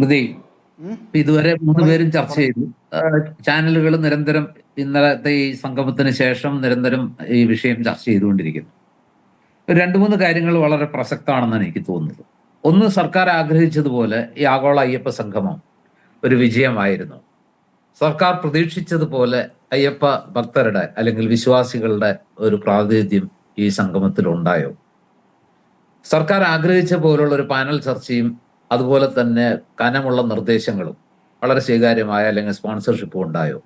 സ്മൃതി ഇതുവരെ മൂന്ന് പേരും ചർച്ച ചെയ്തു. ചാനലുകൾ നിരന്തരം ഇന്നലത്തെ ഈ സംഗമത്തിന് ശേഷം നിരന്തരം ഈ വിഷയം ചർച്ച ചെയ്തുകൊണ്ടിരിക്കുന്നു. രണ്ടു രണ്ട് മൂന്ന് കാര്യങ്ങൾ വളരെ പ്രസക്തമാണെന്നാണ് എനിക്ക് തോന്നുന്നത്. ഒന്ന് സർക്കാർ ആഗ്രഹിച്ചതുപോലെ ഈ ആഗോള അയ്യപ്പ സംഗമം ഒരു വിജയമായിരുന്നു. സർക്കാർ പ്രതീക്ഷിച്ചതുപോലെ അയ്യപ്പ ഭക്തരുടെ അല്ലെങ്കിൽ വിശ്വാസികളുടെ ഒരു പ്രാതിനിധ്യം ഈ സംഗമത്തിൽ ഉണ്ടായോ സർക്കാർ ആഗ്രഹിച്ച പോലുള്ള ഒരു പാനൽ ചർച്ചയും അതുപോലെ തന്നെ കനമുള്ള നിർദ്ദേശങ്ങളും വളരെ സ്വീകാര്യമായ അല്ലെങ്കിൽ സ്പോൺസർഷിപ്പും ഉണ്ടായോ?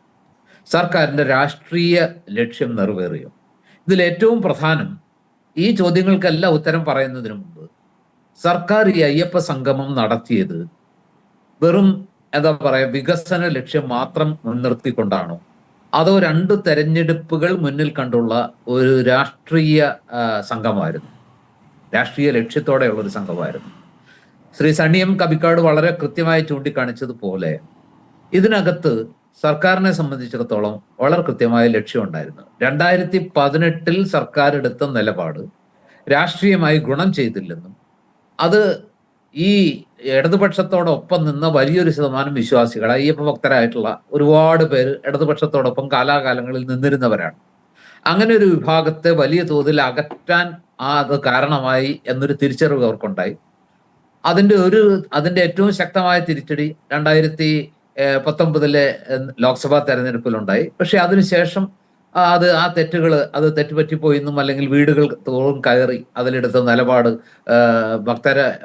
സർക്കാരിന്റെ രാഷ്ട്രീയ ലക്ഷ്യം നിറവേറിയോ? ഇതിൽ ഏറ്റവും പ്രധാനം ഈ ചോദ്യങ്ങൾക്കെല്ലാം ഉത്തരം പറയുന്നതിന് മുമ്പ് സർക്കാർ ഈ അയ്യപ്പ സംഗമം നടത്തിയത് വെറും എന്താ പറയുക വികസന ലക്ഷ്യം മാത്രം മുൻനിർത്തിക്കൊണ്ടാണോ? അതോ രണ്ട് തെരഞ്ഞെടുപ്പുകൾ മുന്നിൽ കണ്ടുള്ള ഒരു രാഷ്ട്രീയ സംഘമായിരുന്നു രാഷ്ട്രീയ ലക്ഷ്യത്തോടെയുള്ള ഒരു സംഘമായിരുന്നു ശ്രീ സണ്ണിയം കബിക്കാട് വളരെ കൃത്യമായി ചൂണ്ടിക്കാണിച്ചതുപോലെ ഇതിനകത്ത് സർക്കാരിനെ സംബന്ധിച്ചിടത്തോളം വളരെ കൃത്യമായ ലക്ഷ്യമുണ്ടായിരുന്നു. രണ്ടായിരത്തി പതിനെട്ടിൽ സർക്കാർ എടുത്ത നിലപാട് രാഷ്ട്രീയമായി ഗുണം ചെയ്തില്ലെന്നും അത് ഈ ഇടതുപക്ഷത്തോടൊപ്പം നിന്ന വലിയൊരു ശതമാനം വിശ്വാസികൾ അയ്യപ്പ ഭക്തരായിട്ടുള്ള ഒരുപാട് പേര് ഇടതുപക്ഷത്തോടൊപ്പം കാലാകാലങ്ങളിൽ നിന്നിരുന്നവരാണ്. അങ്ങനെ ഒരു വിഭാഗത്തെ വലിയ തോതിൽ അകറ്റാൻ ആ അത് കാരണമായി എന്നൊരു തിരിച്ചറിവ് അവർക്കുണ്ടായി. അതിന്റെ ഒരു അതിന്റെ ഏറ്റവും ശക്തമായ തിരിച്ചടി രണ്ടായിരത്തി പത്തൊമ്പതിലെ ലോക്സഭാ തെരഞ്ഞെടുപ്പിലുണ്ടായി. പക്ഷെ അതിനുശേഷം അത് ആ തെറ്റുകൾ അത് തെറ്റുപറ്റിപ്പോയി എന്നും അല്ലെങ്കിൽ വീടുകൾ തോറും കയറി അതിലെടുത്ത നിലപാട് ഭക്തരെ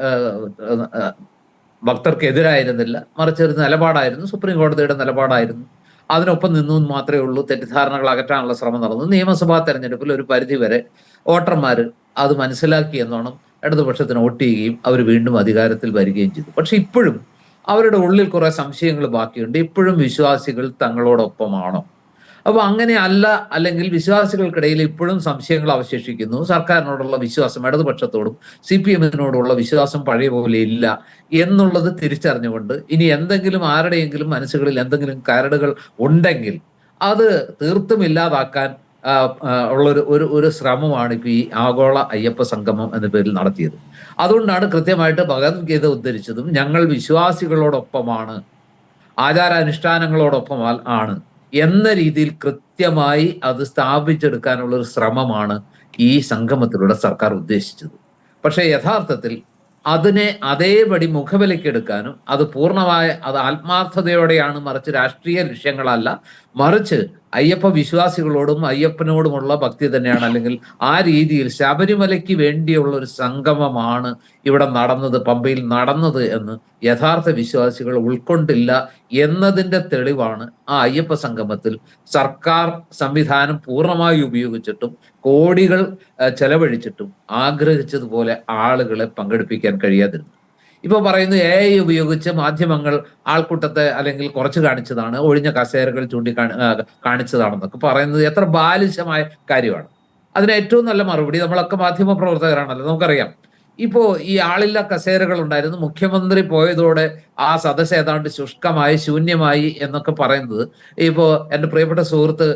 ഭക്തർക്കെതിരായിരുന്നില്ല. മറിച്ച് ഒരു നിലപാടായിരുന്നു. സുപ്രീം കോടതിയുടെ നിലപാടായിരുന്നു. അതിനൊപ്പം നിന്നു എന്ന് മാത്രമേ ഉള്ളൂ. തെറ്റിദ്ധാരണകൾ അകറ്റാനുള്ള ശ്രമം നടന്നു. നിയമസഭാ തെരഞ്ഞെടുപ്പിൽ ഒരു പരിധിവരെ വോട്ടർമാർ അത് മനസ്സിലാക്കി എന്നോണം ഇടതുപക്ഷത്തിന് വോട്ട് ചെയ്യുകയും അവർ വീണ്ടും അധികാരത്തിൽ വരികയും ചെയ്തു. പക്ഷെ ഇപ്പോഴും അവരുടെ ഉള്ളിൽ കുറേ സംശയങ്ങൾ ബാക്കിയുണ്ട്. ഇപ്പോഴും വിശ്വാസികൾ തങ്ങളോടൊപ്പമാണോ? അപ്പോൾ അങ്ങനെ അല്ല അല്ലെങ്കിൽ വിശ്വാസികൾക്കിടയിൽ ഇപ്പോഴും സംശയങ്ങൾ അവശേഷിക്കുന്നു. സർക്കാരിനോടുള്ള വിശ്വാസം ഇടതുപക്ഷത്തോടും സി പി എമ്മിനോടുള്ള വിശ്വാസം പഴയ പോലെ ഇല്ല എന്നുള്ളത് തിരിച്ചറിഞ്ഞുകൊണ്ട് ഇനി എന്തെങ്കിലും ആരുടെയെങ്കിലും മനസ്സുകളിൽ എന്തെങ്കിലും കരടുകൾ ഉണ്ടെങ്കിൽ അത് തീർത്തും ഇല്ലാതാക്കാൻ ഉള്ളൊരു ഒരു ഒരു ശ്രമമാണ് ഇപ്പോൾ ഈ ആഗോള അയ്യപ്പ സംഗമം എന്ന പേരിൽ നടത്തിയത്. അതുകൊണ്ടാണ് കൃത്യമായിട്ട് ഭഗവത്ഗീത ഉദ്ധരിച്ചതും ഞങ്ങൾ വിശ്വാസികളോടൊപ്പമാണ് ആചാരാനുഷ്ഠാനങ്ങളോടൊപ്പം ആണ് എന്ന രീതിയിൽ കൃത്യമായി അത് സ്ഥാപിച്ചെടുക്കാനുള്ള ഒരു ശ്രമമാണ് ഈ സംഗമത്തിലൂടെ സർക്കാർ ഉദ്ദേശിച്ചത്. പക്ഷേ യഥാർത്ഥത്തിൽ അതിനെ അതേപടി മുഖവിലക്കെടുക്കാനും അത് പൂർണമായ അത് ആത്മാർത്ഥതയോടെയാണ് മറിച്ച് രാഷ്ട്രീയ ലക്ഷ്യങ്ങളല്ല മറിച്ച് അയ്യപ്പ വിശ്വാസികളോടും അയ്യപ്പനോടുമുള്ള ഭക്തി തന്നെയാണ്. അല്ലെങ്കിൽ ആ രീതിയിൽ ശബരിമലയ്ക്ക് വേണ്ടിയുള്ള ഒരു സംഗമമാണ് ഇവിടെ നടന്നത് പമ്പയിൽ നടന്നത് എന്ന് യഥാർത്ഥ വിശ്വാസികൾ ഉൾക്കൊണ്ടില്ല എന്നതിന്റെ തെളിവാണ് ആ അയ്യപ്പ സംഗമത്തിൽ. സർക്കാർ സംവിധാനം പൂർണമായി ഉപയോഗിച്ചിട്ടും കോടികൾ ചെലവഴിച്ചിട്ടും ആഗ്രഹിച്ചതുപോലെ ആളുകളെ പങ്കെടുപ്പിക്കാൻ കഴിയാതിരുന്നു ഇപ്പൊ പറയുന്നു എ ഐ ഉപയോഗിച്ച് മാധ്യമങ്ങൾ ആൾക്കൂട്ടത്തെ അല്ലെങ്കിൽ കുറച്ച് കാണിച്ചതാണ് ഒഴിഞ്ഞ കസേരകൾ ചൂണ്ടി കാണിച്ചതാണെന്നൊക്കെ പറയുന്നത് എത്ര ബാലിശമായ കാര്യമാണ്. അതിന് ഏറ്റവും നല്ല മറുപടി നമ്മളൊക്കെ മാധ്യമ പ്രവർത്തകരാണല്ലോ നമുക്കറിയാം. ഇപ്പോ ഈ ആളില്ല കസേരകൾ ഉണ്ടായിരുന്നു മുഖ്യമന്ത്രി പോയതോടെ ആ സദസ്സ് ഏതാണ്ട് ശുഷ്കമായി ശൂന്യമായി എന്നൊക്കെ പറയുന്നത്. ഇപ്പോ എന്റെ പ്രിയപ്പെട്ട സുഹൃത്ത്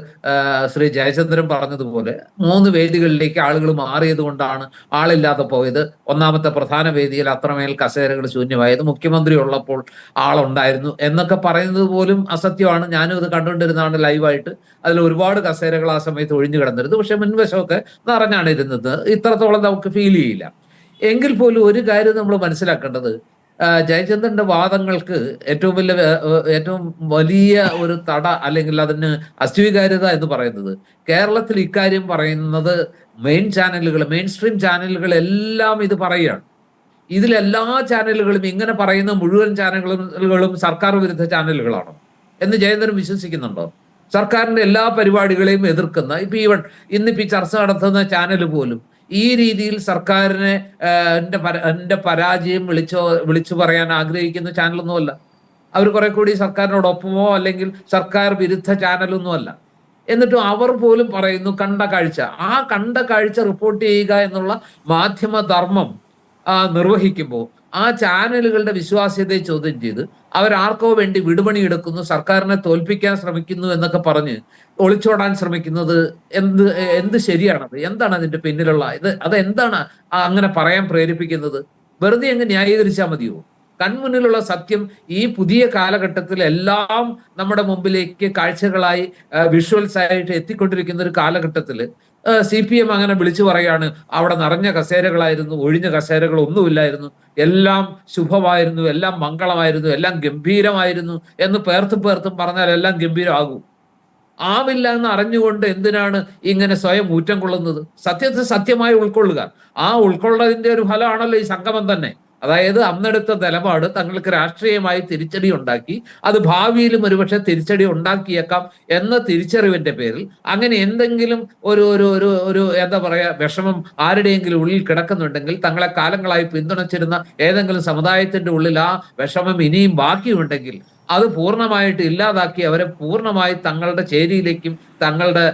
ശ്രീ ജയചന്ദ്രൻ പറഞ്ഞതുപോലെ മൂന്ന് വേദികളിലേക്ക് ആളുകൾ മാറിയത് കൊണ്ടാണ് ആളില്ലാതെ പോയത്. ഒന്നാമത്തെ പ്രധാന വേദിയിൽ അത്രമേൽ കസേരകൾ ശൂന്യമായത് മുഖ്യമന്ത്രി ഉള്ളപ്പോൾ ആളുണ്ടായിരുന്നു എന്നൊക്കെ പറയുന്നത് പോലും അസത്യമാണ്. ഞാനും ഇത് കണ്ടുകൊണ്ടിരുന്നതാണ് ലൈവായിട്ട്. അതിൽ ഒരുപാട് കസേരകൾ ആ സമയത്ത് ഒഴിഞ്ഞു കിടന്നിരുന്നു. പക്ഷെ മുൻവശമൊക്കെ നിറഞ്ഞാണ് ഇരുന്നത് ഇത്രത്തോളം നമുക്ക് ഫീൽ ചെയ്യില്ല. എങ്കിൽ പോലും ഒരു കാര്യം നമ്മൾ മനസ്സിലാക്കേണ്ടത് ജയചന്ദ്രന്റെ വാദങ്ങൾക്ക് ഏറ്റവും വലിയ ഏറ്റവും വലിയ ഒരു തട അല്ലെങ്കിൽ അതിന് അസ്വീകാര്യത എന്ന് പറയുന്നത് കേരളത്തിൽ ഇക്കാര്യം പറയുന്നത് മെയിൻ ചാനലുകൾ മെയിൻ സ്ട്രീം ചാനലുകൾ എല്ലാം ഇത് പറയുകയാണ്. ഇതിലെല്ലാ ചാനലുകളും ഇങ്ങനെ പറയുന്ന മുഴുവൻ ചാനലുകളും സർക്കാർ വിരുദ്ധ ചാനലുകളാണോ എന്ന് ജയചന്ദ്രൻ വിശ്വസിക്കുന്നുണ്ടോ? സർക്കാരിന്റെ എല്ലാ പരിപാടികളെയും എതിർക്കുന്ന ഇപ്പൊ ഈവൺ ഇന്നിപ്പോ ഈ ചർച്ച നടത്തുന്ന ചാനൽ പോലും ഈ രീതിയിൽ സർക്കാരിനെ എന്റെ ന്റെ പരാജയം വിളിച്ചോ വിളിച്ചു പറയാൻ ആഗ്രഹിക്കുന്ന ചാനലൊന്നുമല്ല. അവർ കുറെ കൂടി സർക്കാരിനോടൊപ്പമോ അല്ലെങ്കിൽ സർക്കാർ വിരുദ്ധ ചാനലൊന്നുമല്ല. എന്നിട്ടും അവർ പോലും പറയുന്നു കണ്ട കാഴ്ച. ആ കണ്ട കാഴ്ച റിപ്പോർട്ട് ചെയ്യുക എന്നുള്ള മാധ്യമ ധർമ്മം ആ, നിർവഹിക്കുമ്പോൾ ആ ചാനലുകളുടെ വിശ്വാസ്യതയെ ചോദ്യം ചെയ്ത് അവരാർക്കോ വേണ്ടി വിടുപണി എടുക്കുന്നു സർക്കാരിനെ തോൽപ്പിക്കാൻ ശ്രമിക്കുന്നു എന്നൊക്കെ പറഞ്ഞ് ഒളിച്ചോടാൻ ശ്രമിക്കുന്നത് എന്ത് എന്ത് ശരിയാണത് എന്താണ് അതിന്റെ പിന്നിലുള്ള ഇത്? അത് എന്താണ് അങ്ങനെ പറയാൻ പ്രേരിപ്പിക്കുന്നത്? വെറുതെ അങ്ങ് ന്യായീകരിച്ചാൽ മതിയോ? കൺമുന്നിലുള്ള സത്യം ഈ പുതിയ കാലഘട്ടത്തിൽ എല്ലാം നമ്മുടെ മുമ്പിലേക്ക് കാഴ്ചകളായി വിഷ്വൽസ് ആയിട്ട് എത്തിക്കൊണ്ടിരിക്കുന്ന ഒരു കാലഘട്ടത്തിൽ സി പി എം അങ്ങനെ വിളിച്ചു പറയാണ്. അവിടെ നിറഞ്ഞ കസേരകളായിരുന്നു ഒഴിഞ്ഞ കസേരകൾ ഒന്നുമില്ലായിരുന്നു എല്ലാം ശുഭമായിരുന്നു എല്ലാം മംഗളമായിരുന്നു എല്ലാം ഗംഭീരമായിരുന്നു എന്ന് പേർത്തും പേർത്തും പറഞ്ഞാൽ എല്ലാം ഗംഭീരമാകും. ആവില്ല എന്ന് അറിഞ്ഞുകൊണ്ട് എന്തിനാണ് ഇങ്ങനെ സ്വയം ഊറ്റം കൊള്ളുന്നത്? സത്യത്തെ സത്യമായി ഉൾക്കൊള്ളുക. ആ ഉൾക്കൊള്ളതിന്റെ ഒരു ഫലമാണല്ലോ ഈ സംഗമം തന്നെ. അതായത് അന്നെടുത്ത നിലപാട് തങ്ങൾക്ക് രാഷ്ട്രീയമായി തിരിച്ചടി ഉണ്ടാക്കി അത് ഭാവിയിലും ഒരുപക്ഷെ തിരിച്ചടി ഉണ്ടാക്കിയേക്കാം എന്ന തിരിച്ചറിവിന്റെ പേരിൽ അങ്ങനെ എന്തെങ്കിലും ഒരു ഒരു ഒരു ഒരു എന്താ പറയുക വിഷമം ആരുടെയെങ്കിലും ഉള്ളിൽ കിടക്കുന്നുണ്ടെങ്കിൽ തങ്ങളെ കാലങ്ങളായി പിന്തുണച്ചിരുന്ന ഏതെങ്കിലും സമുദായത്തിന്റെ ഉള്ളിൽ ആ വിഷമം ഇനിയും ബാക്കിയുണ്ടെങ്കിൽ അത് പൂർണമായിട്ട് ഇല്ലാതാക്കി അവരെ പൂർണമായി തങ്ങളുടെ ചേരിയിലേക്കും തങ്ങളുടെ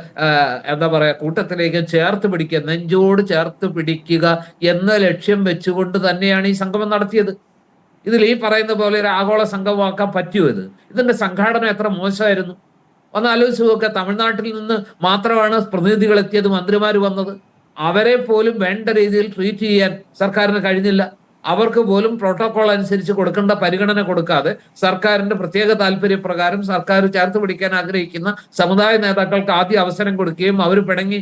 എന്താ പറയുക കൂട്ടത്തിലേക്കും ചേർത്ത് പിടിക്കുക നെഞ്ചോട് ചേർത്ത് പിടിക്കുക എന്ന ലക്ഷ്യം വെച്ചുകൊണ്ട് തന്നെയാണ് ഈ സംഗമം നടത്തിയത്. ഇതിൽ ഈ പറയുന്ന പോലെ ഒരു ആഗോള സംഗമമാക്കാൻ പറ്റുമോ ഇത്. ഇതിന്റെ സംഘാടനം എത്ര മോശമായിരുന്നു. ഒന്ന് ആലോചിച്ച് നോക്കുക തമിഴ്നാട്ടിൽ നിന്ന് മാത്രമാണ് പ്രതിനിധികൾ എത്തിയത് മന്ത്രിമാർ വന്നത്. അവരെ പോലും വേണ്ട രീതിയിൽ ട്രീറ്റ് ചെയ്യാൻ സർക്കാരിന് കഴിഞ്ഞില്ല. അവർക്ക് പോലും പ്രോട്ടോകോൾ അനുസരിച്ച് കൊടുക്കേണ്ട പരിഗണന കൊടുക്കാതെ സർക്കാരിന്റെ പ്രത്യേക താല്പര്യപ്രകാരം സർക്കാർ ചേർത്ത് പിടിക്കാൻ ആഗ്രഹിക്കുന്ന സമുദായ നേതാക്കൾക്ക് ആദ്യ അവസരം കൊടുക്കുകയും അവർ പിണങ്ങി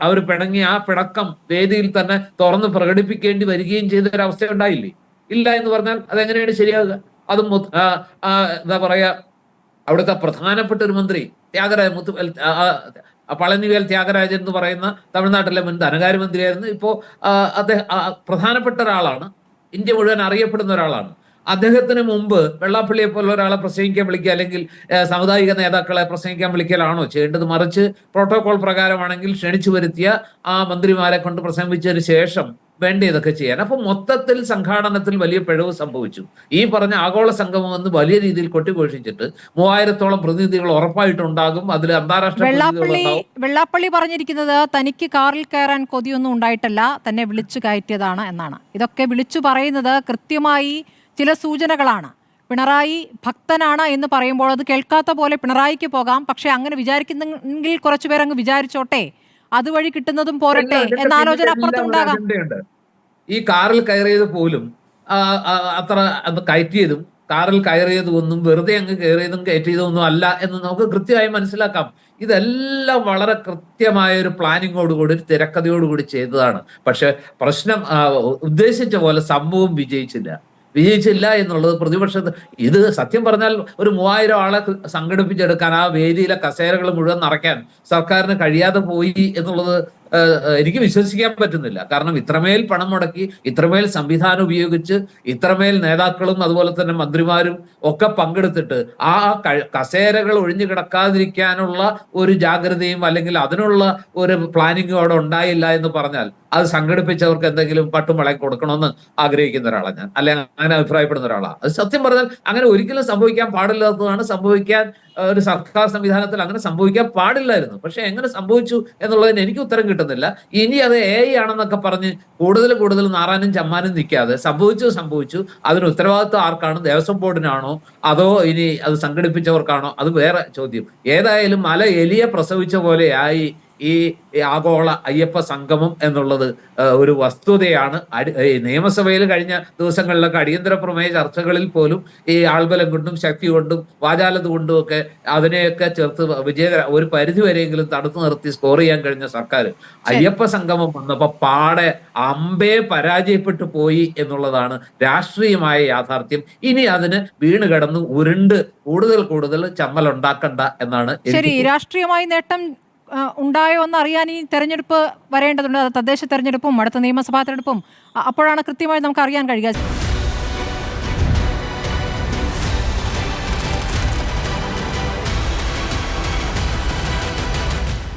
അവർ പിണങ്ങി ആ പിണക്കം വേദിയിൽ തന്നെ തുറന്ന് പ്രകടിപ്പിക്കേണ്ടി വരികയും ചെയ്ത ഒരു അവസ്ഥ ഉണ്ടായില്ലേ ഇല്ല എന്ന് പറഞ്ഞാൽ അതെങ്ങനെയാണ് ശരിയാകുക? അതും എന്താ പറയാ അവിടുത്തെ പ്രധാനപ്പെട്ട ഒരു മന്ത്രി ത്യാഗരാജ മുത്തു പളനിവേൽ ത്യാഗരാജൻ എന്ന് പറയുന്ന തമിഴ്നാട്ടിലെ മുൻ ധനകാര്യമന്ത്രിയായിരുന്നു. ഇപ്പോൾ അദ്ദേഹം പ്രധാനപ്പെട്ട ഒരാളാണ്. ഇന്ത്യ മുഴുവൻ അറിയപ്പെടുന്ന ഒരാളാണ്. അദ്ദേഹത്തിന് മുമ്പ് വെള്ളാപ്പള്ളിയെ പോലെ ഒരാളെ പ്രസംഗിക്കാൻ വിളിക്കുക അല്ലെങ്കിൽ സാമുദായിക നേതാക്കളെ പ്രസംഗിക്കാൻ വിളിക്കലാണോ ചെയ്യേണ്ടത് മറിച്ച് പ്രോട്ടോകോൾ പ്രകാരമാണെങ്കിൽ ക്ഷണിച്ചു വരുത്തിയ ആ മന്ത്രിമാരെ കൊണ്ട് പ്രസംഗിച്ചതിന് ശേഷം വേണ്ട ഇതൊക്കെ ചെയ്യാൻ. അപ്പൊ മൊത്തത്തിൽ സംഘാടനത്തിൽ വലിയ പിഴവ് സംഭവിച്ചു. ഈ പറഞ്ഞ ആഗോള സംഗമം എന്ന് വലിയ രീതിയിൽ കൊട്ടിഘോഷിച്ചിട്ട് മൂവായിരത്തോളം പ്രതിനിധികൾ ഉറപ്പായിട്ടുണ്ടാകും. അതിൽ അന്താരാഷ്ട്ര വെള്ളാപ്പള്ളി പറഞ്ഞിരിക്കുന്നത് തനിക്ക് കാറിൽ കയറാൻ കൊതിയൊന്നും ഉണ്ടായിട്ടല്ല തന്നെ വിളിച്ചു കയറ്റിയതാണ് എന്നാണ്. ഇതൊക്കെ വിളിച്ചു പറയുന്നത് കൃത്യമായി ചില സൂചനകളാണ്. പിണറായി ഭക്തനാണ് എന്ന് പറയുമ്പോൾ അത് കേൾക്കാത്ത പോലെ പിണറായിക്ക് പോകാം. പക്ഷെ അങ്ങനെ വിചാരിക്കുന്നെങ്കിൽ കുറച്ചുപേർ അങ്ങ് വിചാരിച്ചോട്ടെ. അതുവഴി കിട്ടുന്നതും പോരട്ടെ എന്ന ആലോചന അപ്പുറത്തുണ്ടാകാം. ഈ കാറിൽ കയറിയത് പോലും അത്ര കയറ്റിയതും കാറിൽ കയറിയതും ഒന്നും വെറുതെ അങ്ങ് കയറിയതും കയറ്റിയതും ഒന്നും അല്ല എന്ന് നമുക്ക് കൃത്യമായി മനസ്സിലാക്കാം. ഇതെല്ലാം വളരെ കൃത്യമായ ഒരു പ്ലാനിങ്ങോടുകൂടി ഒരു തിരക്കഥയോടുകൂടി ചെയ്തതാണ്. പക്ഷെ പ്രശ്നം ഉദ്ദേശിച്ച പോലെ സംഭവം വിജയിച്ചില്ല. വിജയിച്ചില്ല എന്നുള്ളത് പ്രതിപക്ഷത്ത് ഇത് സത്യം പറഞ്ഞാൽ ഒരു മൂവായിരം ആളെ സംഘടിപ്പിച്ചെടുക്കാൻ ആ വേദിയിലെ കസേരകൾ മുഴുവൻ നിറയ്ക്കാൻ സർക്കാരിന് കഴിയാതെ പോയി എന്നുള്ളത് എനിക്ക് വിശ്വസിക്കാൻ പറ്റുന്നില്ല. കാരണം ഇത്രമേൽ പണം മുടക്കി ഇത്രമേൽ സംവിധാനം ഉപയോഗിച്ച് ഇത്രമേൽ നേതാക്കളും അതുപോലെ തന്നെ മന്ത്രിമാരും ഒക്കെ പങ്കെടുത്തിട്ട് ആ കസേരകൾ ഒഴിഞ്ഞു കിടക്കാതിരിക്കാനുള്ള ഒരു ജാഗ്രതയും അല്ലെങ്കിൽ അതിനുള്ള ഒരു പ്ലാനിങ്ങും അവിടെ ഉണ്ടായില്ല എന്ന് പറഞ്ഞാൽ അത് സംഘടിപ്പിച്ചവർക്ക് എന്തെങ്കിലും പട്ടും വളയം കൊടുക്കണമെന്ന് ആഗ്രഹിക്കുന്ന ഒരാളാണ് ഞാൻ. അല്ലെങ്കിൽ അങ്ങനെ അഭിപ്രായപ്പെടുന്ന ഒരാളാണ്. അത് സത്യം പറഞ്ഞാൽ അങ്ങനെ ഒരിക്കലും സംഭവിക്കാൻ പാടില്ലാത്തതാണ് സംഭവിക്കാൻ ഒരു സർക്കാർ സംവിധാനത്തിൽ അങ്ങനെ സംഭവിക്കാൻ പാടില്ലായിരുന്നു. പക്ഷെ എങ്ങനെ സംഭവിച്ചു എന്നുള്ളതിന് എനിക്ക് ഉത്തരം കിട്ടുന്നില്ല. ഇനി അത് എ ആണെന്നൊക്കെ പറഞ്ഞ് കൂടുതൽ കൂടുതൽ നാറാനും ചമ്മാനും നിൽക്കാതെ സംഭവിച്ചു സംഭവിച്ചു. അതിന് ഉത്തരവാദിത്വം ആർക്കാണ്? ദേവസ്വം ബോർഡിനാണോ? അതോ ഇനി അത് സംഘടിപ്പിച്ചവർക്കാണോ? അത് വേറെ ചോദ്യം. ഏതായാലും മല എലിയെ പ്രസവിച്ച പോലെയായി ഈ ആഗോള അയ്യപ്പ സംഗമം എന്നുള്ളത് ഒരു വസ്തുതയാണ്. നിയമസഭയിൽ കഴിഞ്ഞ ദിവസങ്ങളിലൊക്കെ അടിയന്തര പ്രമേയ ചർച്ചകളിൽ പോലും ഈ ആൾബലം കൊണ്ടും ശക്തി കൊണ്ടും വാചാലത കൊണ്ടും ഒക്കെ അതിനെയൊക്കെ ചേർത്ത് വിജയകര ഒരു പരിധി വരെയെങ്കിലും തടുത്തു നിർത്തി സ്കോർ ചെയ്യാൻ കഴിഞ്ഞ സർക്കാർ. അയ്യപ്പ സംഗമം വന്നപ്പോൾ പാടെ അമ്പേ പരാജയപ്പെട്ടു പോയി എന്നുള്ളതാണ് രാഷ്ട്രീയമായ യാഥാർത്ഥ്യം. ഇനി അതിന് വീണ് കിടന്ന് ഉരുണ്ട് കൂടുതൽ കൂടുതൽ ചമ്മലുണ്ടാക്കണ്ട എന്നാണ് ശരി രാഷ്ട്രീയമായി നേട്ടം ഉണ്ടായോ എന്ന് അറിയാൻ ഈ തെരഞ്ഞെടുപ്പ് വരേണ്ടതുണ്ട്. തദ്ദേശ തെരഞ്ഞെടുപ്പും അടുത്ത നിയമസഭാ തെരഞ്ഞെടുപ്പും. അപ്പോഴാണ് കൃത്യമായി നമുക്ക് അറിയാൻ കഴിയുക.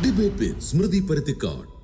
ഡിബേറ്റ് സ്മൃതി പരുത്തിക്കാട്